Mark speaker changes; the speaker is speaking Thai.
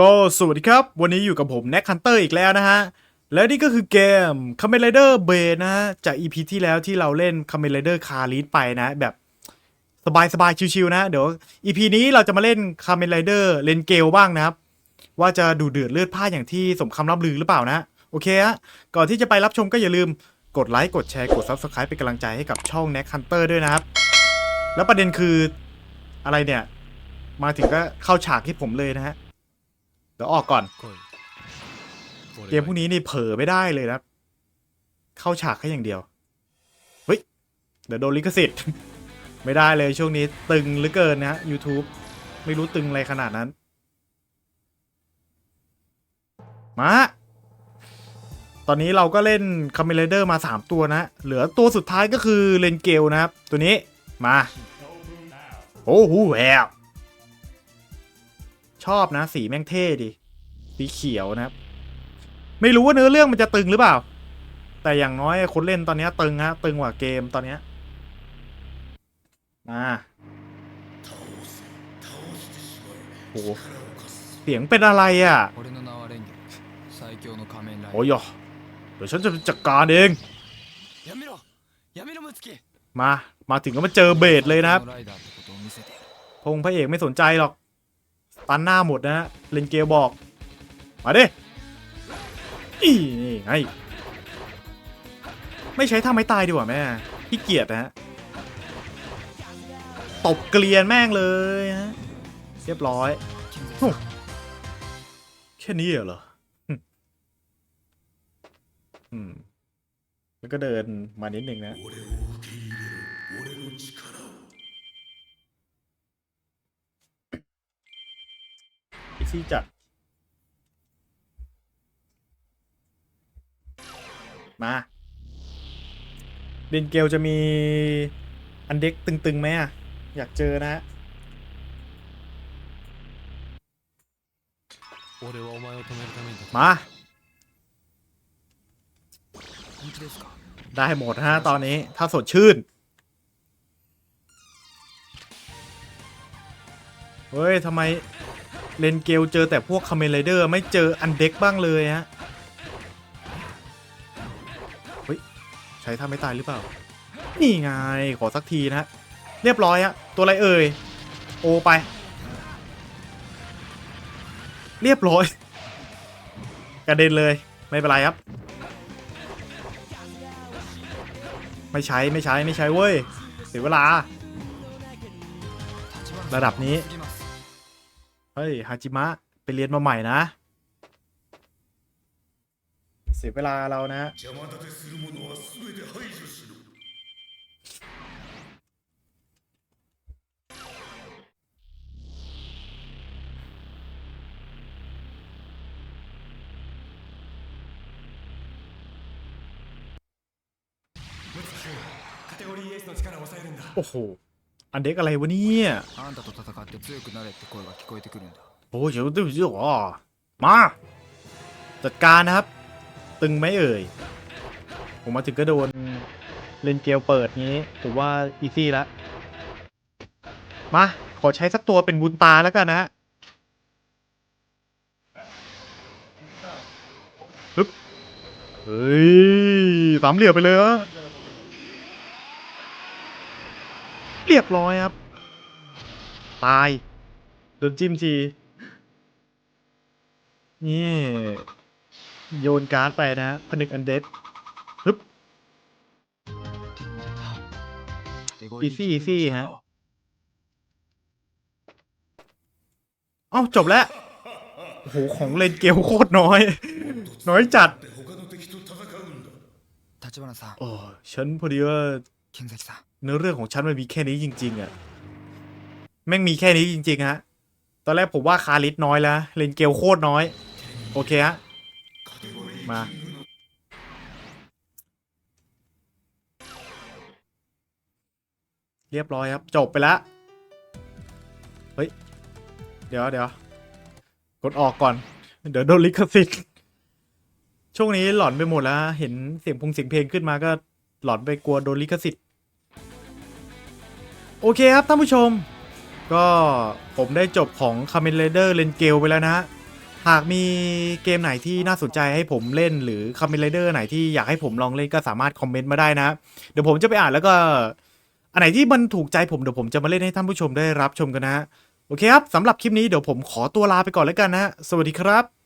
Speaker 1: ก็สวัสดีครับ วันนี้อยู่กับผมแน็กคันเตอร์อีกแล้วนะฮะ และนี่ก็คือเกม c a m e n Rider b a นะฮะ จาก EP ที่แล้วที่เราเล่น c a m e n Rider Car l e a d ไปนะ แบบสบายๆ ชิวๆนะ เดี๋ยว EP นี้เราจะมาเล่น c a m e n Rider เลนเกลบ้างนะครับ ว่าจะดูเดือดเลือดพ่าอย่างที่สมคำล่ำลือหรือเปล่านะ โอเคฮะ ก่อนที่จะไปรับชมก็อย่าลืมกดไลค์กดแชร์กด Subscribe เป็นกำลังใจให้กับช่อง Neck Hunter ด้วยนะครับ แล้วประเด็นคืออะไรเนี่ย มาถึงก็เข้าฉากที่ผมเลยนะฮะ ดี๋ยวออกก่อน เกมพวกนี้นี่เผลอไม่ได้เลยนะครับเข้าฉากแค่อย่างเดียว เฮ้ย เดี๋ยวโดนลิขสิทธิ์ ไม่ได้เลยช่วงนี้ตึงเหลือเกินนะฮะ YouTube ไม่รู้ตึงอะไรขนาดนั้น มา ตอนนี้เราก็เล่นคาเมเลเดอร์มา 3 ตัวนะ เหลือตัวสุดท้ายก็คือเลนเกลนะครับ ตัวนี้มา โอ้โหแหว ชอบนะ สีแม่งเท่ดี สีเขียวนะครับ ไม่รู้ว่าเนื้อเรื่องมันจะตึงหรือเปล่า แต่อย่างน้อยคนเล่นตอนนี้ตึงฮะตึงกว่าเกมตอนนี้มาโอ้เสียงเป็นอะไรอะ โอ้ยเดี๋ยวฉันจะจัดการเองมา มาถึงก็มาเจอเบสเลยนะครับพงพระเอกไม่สนใจหรอก ตันหน้าหมดนะฮะเลนเกลบอก มาดิอีนี่ไงไม่ใช้ท่าไม้ตายดีกว่าแม่ขี้เกียจนะฮะตบเกลียนแม่งเลยฮะเรียบร้อยแค่นี้เหรออืมแล้วก็เดินมานิดนึงนะ ที่จัด มาเดนเกลจะมีอันเด็กตึงๆไหมอะ อยากเจอนะฮะมา ได้หมดฮะตอนนี้ถ้าสดชื่น เฮ้ยทำไม เลนเกลเจอแต่พวกคาเมเลเดอร์ไม่เจออันเด็กบ้างเลยฮะเฮ้ยใช้ท่าไม่ตายหรือเปล่า นี่ไงขอสักทีนะะเรียบร้อยฮะตัวอะไรเอ่ยโอไป เรียบร้อย กระเด็นเลยไม่เป็นไรครับ ไม่ใช้ไม่ใช้ไม่ใช้เว้ยเสียเวลา ระดับนี้ เฮ้ยฮาจิมะ ไปเรียนมาใหม่นะ เสียเวลาเรานะ โอ้โห อันเด็กอะไรวะเนี่ยโอ้ยเดี๋ยวเดิวมาจัดการนะครับ ตึงไหมเอ่ย ผมมาถึงก็โดนเลนเกลเปิดนี้ถือว่าอีซี่ละมา ขอใช้สักตัวเป็นบุญตาแล้วกันนะฮึบเฮ้ย สามเหลี่ยมไปเลยอะ เรียบร้อยครับ ตายโดนจิ้มทีนี่ โยนการ์ดไปนะ ผนึกอันเดดฮึบอีซี่อีซี่ฮะเอ้าจบแล้ว โอ้โห ของเลนเกลโคตรน้อย น้อยจัด โอ้ฉันพอดีว่า เนื้อเรื่องของฉันมันมีแค่นี้จริง ๆอะแม่งมีแค่นี้จริง ๆ ฮะ ตอนแรกผมว่าคาริสน้อยแล้วเลนเกลโคตรน้อย โอเคฮะ มา เรียบร้อยครับ จบไปแล้วเฮ้ย เดี๋ยวเดี๋ยวกดออกก่อน เดี๋ยวโดนลิขสิทธิ์ช่วงนี้หลอนไปหมดแล้ว เห็นเสียงพงเสียงเพลงขึ้นมาก็หลอนไปกลัวโดนลิขสิทธิ์ โอเคครับท่านผู้ชม ก็ผมได้จบของ Kamen Rider เลนเกลไปแล้วนะฮะหากมีเกมไหนที่น่าสนใจให้ผมเล่นหรือค a มเม n เดอร์ไหนที่อยากให้ผมลองเล่นก็สามารถคอมเมนต์มาได้นะ เดี๋ยวผมจะไปอ่านแล้วก็ อันไหนที่มันถูกใจผมเดี๋ยวผมจะมาเล่นให้ท่านผู้ชมได้รับชมกันนะ โอเคครับสำหรับคลิปนี้เดี๋ยวผมขอตัวลาไปก่อนแล้วกันนะ สวัสดีครับ